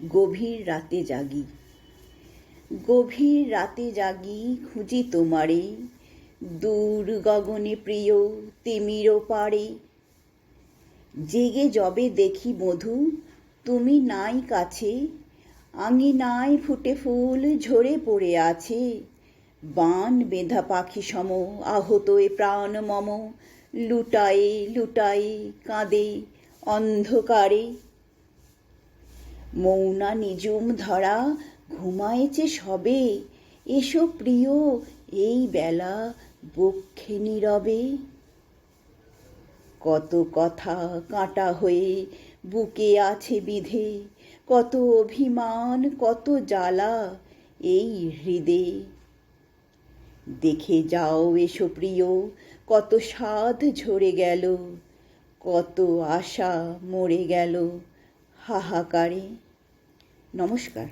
গভীর রাতে জাগি। গভীর রাতে জাগি খুঁজি তোমারে, দূর গগনে প্রিয় তিমির পারে জেগে যবে দেখি মধু, তুমি নাই কাছে, আঙিনায় ফুটে ফুল ঝরে পড়ে আছে। বান বেঁধা পাখি সম, আহত এ প্রাণ মম, লুটায়ে লুটায়ে কাঁদে অন্ধকারে। মৌনা নিজুম ধরা ঘুমায়েছে সবে। এসো প্রিয়, এই বেলা বক্ষে নীরবে। কত কথা কাঁটা হয়ে বুকে আছে বিধে, কত অভিমান, কত জ্বালা এই হৃদে। দেখে যাও এসো প্রিয়, কত স্বাদ ঝরে গেল, কত আশা মরে গেল হাহাকারে। নমস্কার।